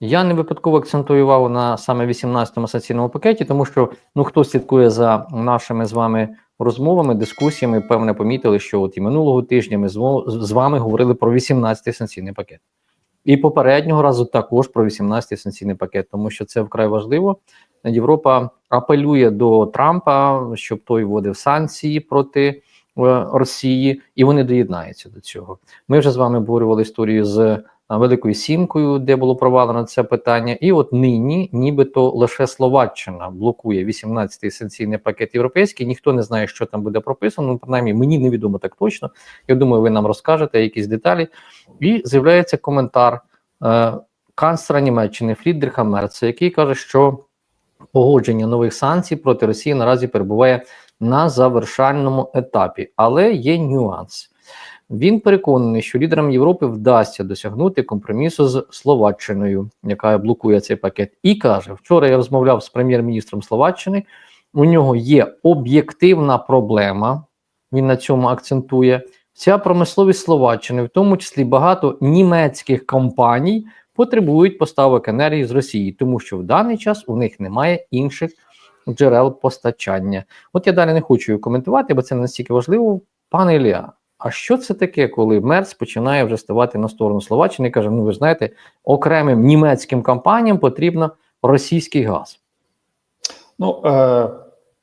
Я не випадково акцентую увагу на саме 18-му санкційному пакеті, тому що ну хто слідкує за нашими з вами розмовами, дискусіями, певне помітили, що от і минулого тижня ми з вами говорили про 18-й санкційний пакет. І попереднього разу також про 18-й санкційний пакет, тому що це вкрай важливо. Європа апелює до Трампа, щоб той вводив санкції проти е, Росії, і вони доєднаються до цього. Ми вже з вами обговорювали історію з Великою Сімкою, де було провалено це питання. І от нині, нібито лише Словаччина блокує 18-й санкційний пакет європейський. Ніхто не знає, що там буде прописано. Ну, принаймні, мені невідомо так точно. Я думаю, ви нам розкажете якісь деталі. І з'являється коментар е, канцлера Німеччини Фрідріха Мерца, який каже, що погодження нових санкцій проти Росії наразі перебуває на завершальному етапі, але є нюанс. Він переконаний, що лідерам Європи вдасться досягнути компромісу з Словаччиною, яка блокує цей пакет. І каже: вчора я розмовляв з прем'єр-міністром Словаччини. У нього є об'єктивна проблема. Він на цьому акцентує. Ця промисловість Словаччини, в тому числі багато німецьких компаній, потребують поставок енергії з Росії, тому що в даний час у них немає інших джерел постачання. От я далі не хочу коментувати, бо це не настільки важливо. Пане Ілля, а що це таке, коли Мерц починає вже ставати на сторону Словаччини і каже: ну ви знаєте, окремим німецьким компаніям потрібно російський газ? Ну, е,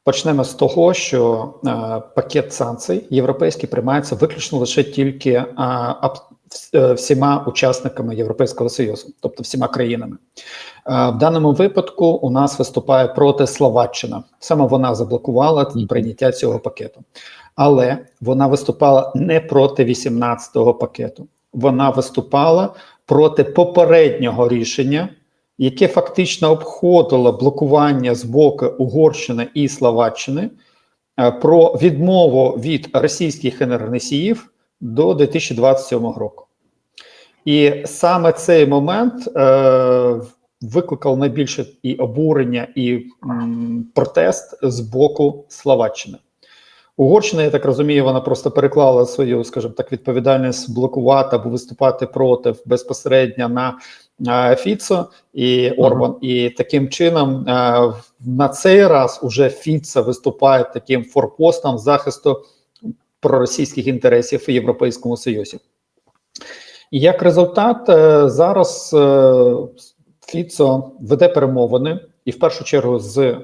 почнемо з того, що е, пакет санкцій європейський приймається виключно лише тільки е, всіма учасниками Європейського Союзу, тобто всіма країнами. Е, в даному випадку у нас виступає проти Словаччина. Саме вона заблокувала прийняття цього пакету. Але вона виступала не проти 18-го пакету. Вона виступала проти попереднього рішення, яке фактично обходило блокування з боку Угорщини і Словаччини е, про відмову від російських енергоносіїв до 2027 року. І саме цей момент е, викликав найбільше і обурення, і м, протест з боку Словаччини. Угорщина, я так розумію, вона просто переклала свою, скажімо так, відповідальність блокувати або виступати проти безпосередньо на е, Фіцо і Орбан. І таким чином е, на цей раз уже Фіцо виступає таким форпостом захисту проросійських інтересів в Європейському Союзі. І як результат, е, зараз е, Фіцо веде перемовини, і в першу чергу з е,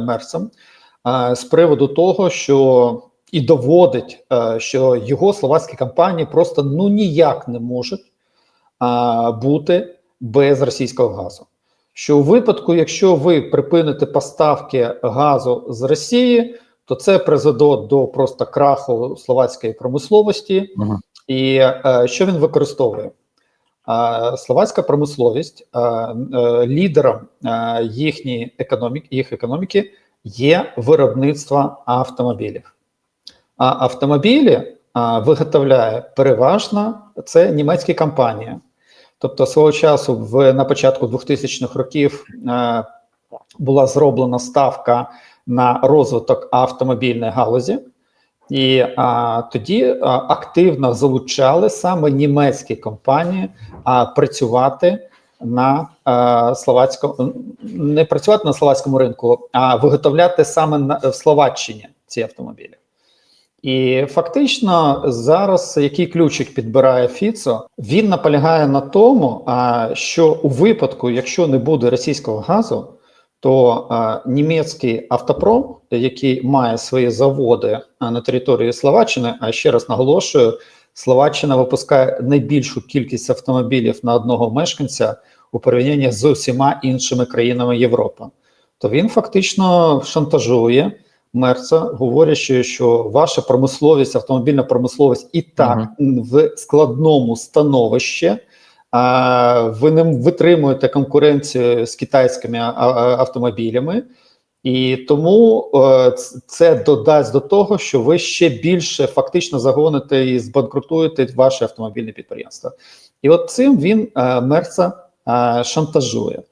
Мерсом, з приводу того, що і доводить, що його словацькі компанії просто ну ніяк не можуть бути без російського газу. Що у випадку, якщо ви припините поставки газу з Росії, то це призведе до просто краху словацької промисловості. Угу. І е, що він використовує? Е, словацька промисловість е, е, лідером е, їхньої економіки, їх економіки є виробництво автомобілів. А автомобілі е, виготовляє переважно це німецькі компанії. Тобто, свого часу, в на початку 2000-х років е, була зроблена ставка на розвиток автомобільної галузі. І а, тоді а, активно залучали саме німецькі компанії а, працювати на а, словацькому не працювати на словацькому ринку, а виготовляти саме на в Словаччині ці автомобілі. І фактично зараз який ключик підбирає Фіцо, він наполягає на тому, що у випадку, якщо не буде російського газу, то німецький автопром, який має свої заводи на території Словаччини, а ще раз наголошую, Словаччина випускає найбільшу кількість автомобілів на одного мешканця у порівнянні з усіма іншими країнами Європи, то він фактично шантажує Мерца, говорячи, що ваша промисловість, автомобільна промисловість і так в складному становищі. А, ви не витримуєте конкуренцію з китайськими а- а- автомобілями, і тому е, це додасть до того, що ви ще більше фактично загоните і збанкрутуєте ваше автомобільне підприємство. І от цим він е, мерца е, шантажує.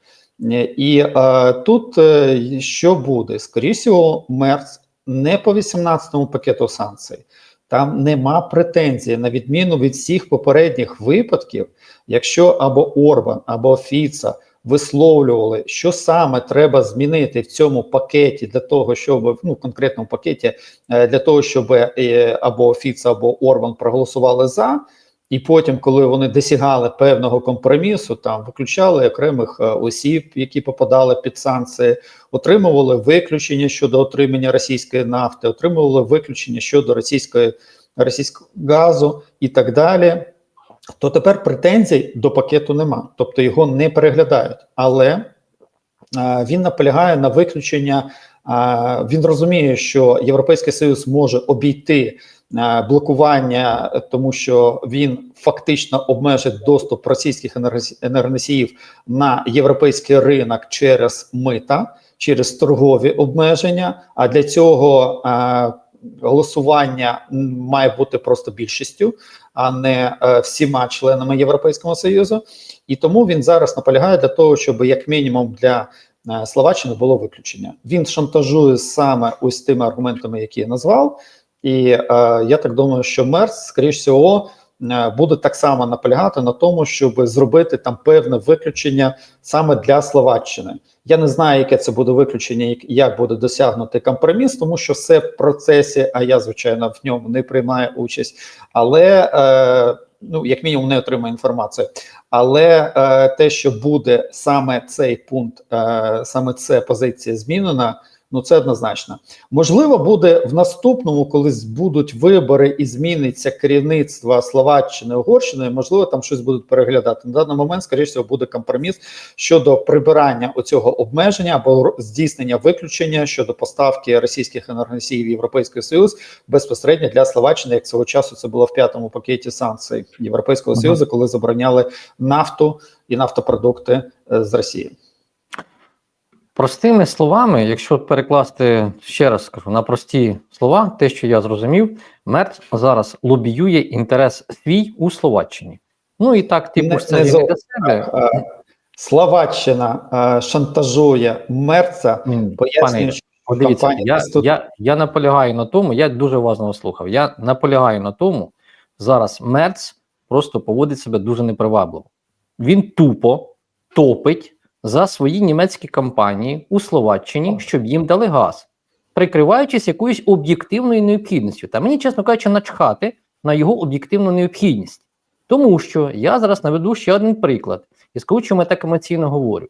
І е, тут що буде? Скоріше всього, Мерц не по 18-му пакету санкцій. Там нема претензій, на відміну від всіх попередніх випадків, якщо або Орбан, або Фіца висловлювали, що саме треба змінити в цьому пакеті для того, щоб ну конкретному пакеті е, для того, щоб е, або Фіц, або Орбан проголосували за. І потім, коли вони досягали певного компромісу, там виключали окремих е, осіб, які попадали під санкції, отримували виключення щодо отримання російської нафти, отримували виключення щодо російської російського газу і так далі. То тепер претензій до пакету нема, тобто його не переглядають. Але е, він наполягає на виключення. е, він розуміє, що Європейський Союз може обійти блокування, тому що він фактично обмежить доступ російських енергоносіїв на європейський ринок через мита, через торгові обмеження. А для цього е, голосування має бути просто більшістю, а не е, всіма членами Європейського союзу. І тому він зараз наполягає для того, щоб як мінімум для е, Словаччини було виключення. Він шантажує саме ось тими аргументами, які я назвав. І е, я так думаю, що Мерс, скоріш всього, е, буде так само наполягати на тому, щоб зробити там певне виключення саме для Словаччини. Я не знаю, яке це буде виключення, як- як буде досягнути компроміс, тому що все в процесі, а я звичайно в ньому не приймаю участь. Але е, ну як мінімум не отримаю інформацію. Але е, те, що буде саме цей пункт, е, саме ця позиція змінена. Ну, це однозначно. Можливо, буде в наступному, коли будуть вибори і зміниться керівництво Словаччини, Угорщини, можливо, там щось будуть переглядати. На даний момент, скоріше всього, буде компроміс щодо прибирання оцього обмеження або здійснення виключення щодо поставки російських енергоносіїв в Європейський Союз безпосередньо для Словаччини, як свого часу це було в п'ятому пакеті санкцій Європейського. Союзу, коли забороняли нафту і нафтопродукти е, з Росії. Простими словами, якщо перекласти ще раз скажу на прості слова, те, що я зрозумів, Мерц зараз лобіює інтерес свій у Словаччині. Ну і так, типу, ж це не для себе. Словаччина шантажує Мерца, Ні, пояснює, що От я, тут- я, я наполягаю на тому, я дуже уважно вас слухав. Я наполягаю на тому, зараз Мерц просто поводить себе дуже непривабливо. Він тупо топить за свої німецькі компанії у Словаччині, щоб їм дали газ, прикриваючись якоюсь об'єктивною необхідністю. Та мені, чесно кажучи, начхати на його об'єктивну необхідність. Тому що я зараз наведу ще один приклад і скажу, чому я так емоційно говорю.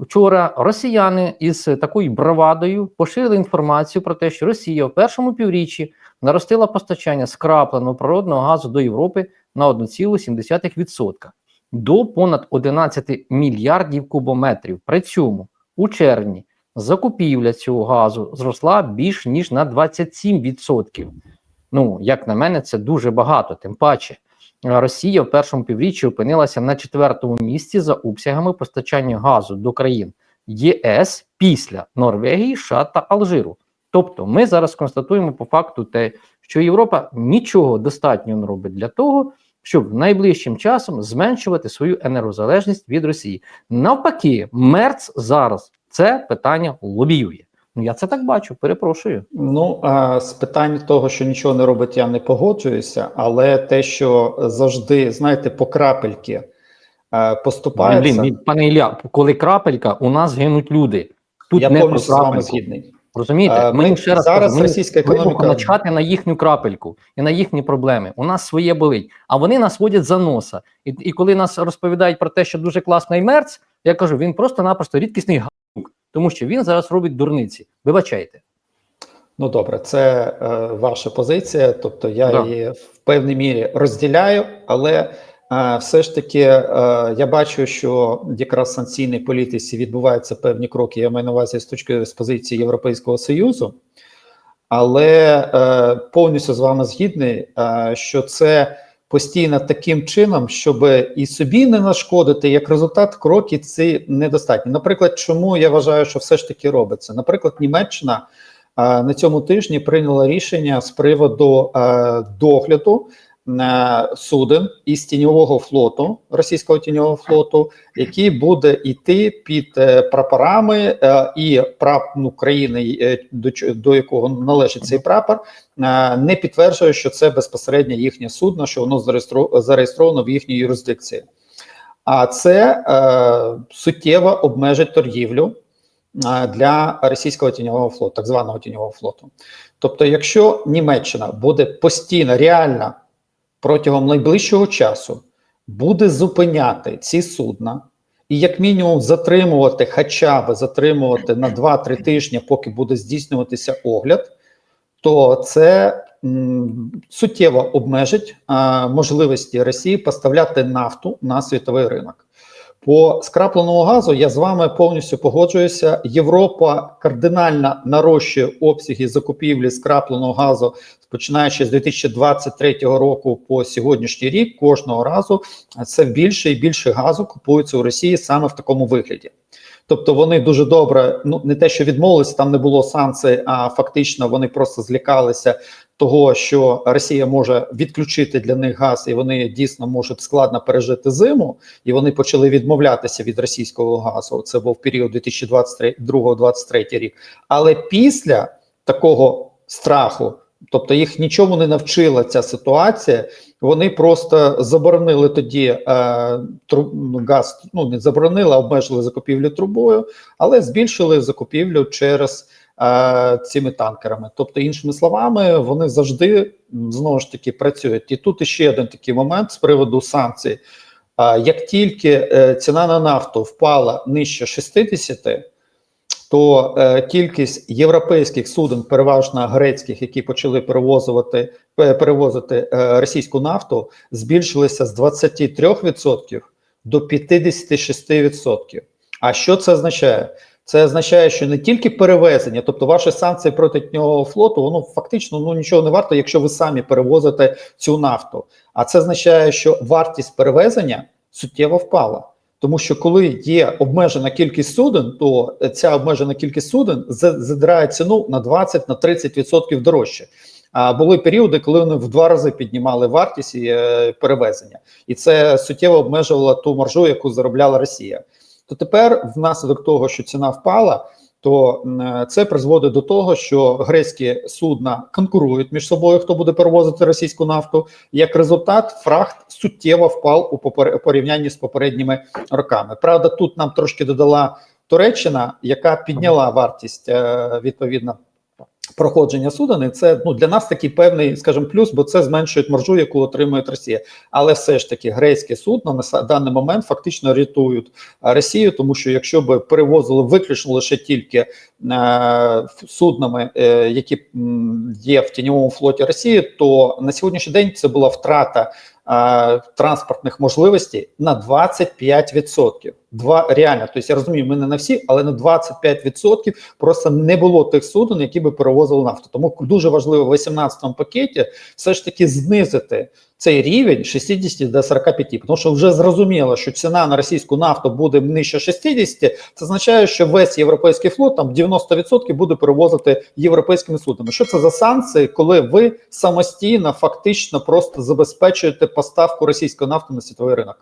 Вчора росіяни із такою бравадою поширили інформацію про те, що Росія в першому півріччі наростила постачання скрапленого природного газу до Європи на 1,7% до понад 11 мільярдів кубометрів. При цьому у червні закупівля цього газу зросла більш ніж на 27%. Ну, як на мене, це дуже багато. Тим паче, Росія в першому півріччі опинилася на четвертому місці за обсягами постачання газу до країн ЄС після Норвегії, США та Алжиру. Тобто, ми зараз констатуємо по факту те, що Європа нічого достатньо не робить для того, щоб найближчим часом зменшувати свою енергозалежність від Росії. Навпаки, Мерц зараз це питання лобіює. Ну я це так бачу. Перепрошую. Ну а з питань того, що нічого не робить, я не погоджуюся, але те, що завжди, знаєте, по крапельки е, поступається, Блін, пане Ілля, коли крапелька, у нас гинуть люди. Тут я не повністю з вами згідний. Розумієте? Е, ми- ще раз зараз кажу, російська економіка- начхати на їхню крапельку і на їхні проблеми. У нас своє болить, а вони нас водять за носа. І, і коли нас розповідають про те, що дуже класний мерц, я кажу, він просто-напросто рідкісний гавк, тому що він зараз робить дурниці. Вибачайте. Ну добре, це е, ваша позиція. Тобто я Да. її в певній мірі розділяю, але все ж таки е, я бачу, що якраз в санкційній політиці відбуваються певні кроки. Я маю на увазі з точки з позиції Європейського союзу, але е, повністю з вами згідний, е, що це постійно таким чином, щоб і собі не нашкодити, як результат, кроки ці недостатні. Наприклад, чому я вважаю, що все ж таки робиться? Наприклад, Німеччина на цьому тижні прийняла рішення з приводу догляду суден із тіньового флоту, російського тіньового флоту, який буде йти під е, прапорами е, і прап ну, країни, е, до, до якого належить цей прапор, е, не підтверджує, що це безпосередньо їхнє судно, що воно зареєстровано в їхній юрисдикції. А це е, суттєво обмежить торгівлю е, для російського тіньового флоту, так званого тіньового флоту. Тобто, якщо Німеччина буде постійно, реально протягом найближчого часу буде зупиняти ці судна і, як мінімум, затримувати, хоча б затримувати на 2-3 тижні, поки буде здійснюватися огляд, то це м, суттєво обмежить а, можливості Росії поставляти нафту на світовий ринок. По скрапленому газу я з вами повністю погоджуюся. Європа кардинально нарощує обсяги закупівлі скрапленого газу, починаючи з 2023 року по сьогоднішній рік. Кожного разу це більше і більше газу купується у Росії саме в такому вигляді. Тобто вони дуже добре, ну не те, що відмовилися, там не було санкцій, а фактично вони просто злякалися того, що Росія може відключити для них газ, і вони дійсно можуть складно пережити зиму, і вони почали відмовлятися від російського газу. Це був період 2022-2023 рік. Але після такого страху, тобто їх нічому не навчила ця ситуація. Вони просто заборонили тоді е, тру, ну, газ, ну не заборонили, а обмежили закупівлю трубою, але збільшили закупівлю через цими танкерами. Тобто, іншими словами, вони завжди знову ж таки працюють. І тут ще один такий момент з приводу санкцій. Е, як тільки е, ціна на нафту впала нижче 60, то е, кількість європейських суден, переважно грецьких, які почали перевозувати перевозити е, російську нафту, збільшилися з 23% до 56%. А що це означає? Це означає, що не тільки перевезення, тобто ваші санкції проти нього флоту, воно фактично ну нічого не варто, якщо ви самі перевозите цю нафту. А це означає, що вартість перевезення суттєво впала. Тому що коли є обмежена кількість суден, то ця обмежена кількість суден задирає ціну на 20 на 30% дорожче. А були періоди, коли вони в два рази піднімали вартість і, е, перевезення, і це суттєво обмежувало ту маржу, яку заробляла Росія. То тепер, внаслідок того, що ціна впала, то це призводить до того, що грецькі судна конкурують між собою, хто буде перевозити російську нафту. Як результат, фрахт суттєво впав у порівнянні з попередніми роками. Правда, тут нам трошки додала Туреччина, яка підняла вартість е, відповідно. Проходження суден, і це ну для нас такий певний, скажімо, плюс, бо це зменшує маржу, яку отримує Росія. Але все ж таки грецькі судна на даний момент фактично рятують Росію, тому що якщо б перевозили виключно лише тільки е, суднами, е, які є в тіньовому флоті Росії, то на сьогоднішній день це була втрата е, транспортних можливостей на 25%. Два реально, тобто я розумію, ми не на всі, але на 25% просто не було тих суден, які би перевозили нафту. Тому дуже важливо в 18-му пакеті все ж таки знизити цей рівень 60 до 45, тому що вже зрозуміло, що ціна на російську нафту буде нижче 60, це означає, що весь європейський флот там 90% буде перевозити європейськими судами. Що це за санкції, коли ви самостійно фактично просто забезпечуєте поставку російської нафти на світовий ринок?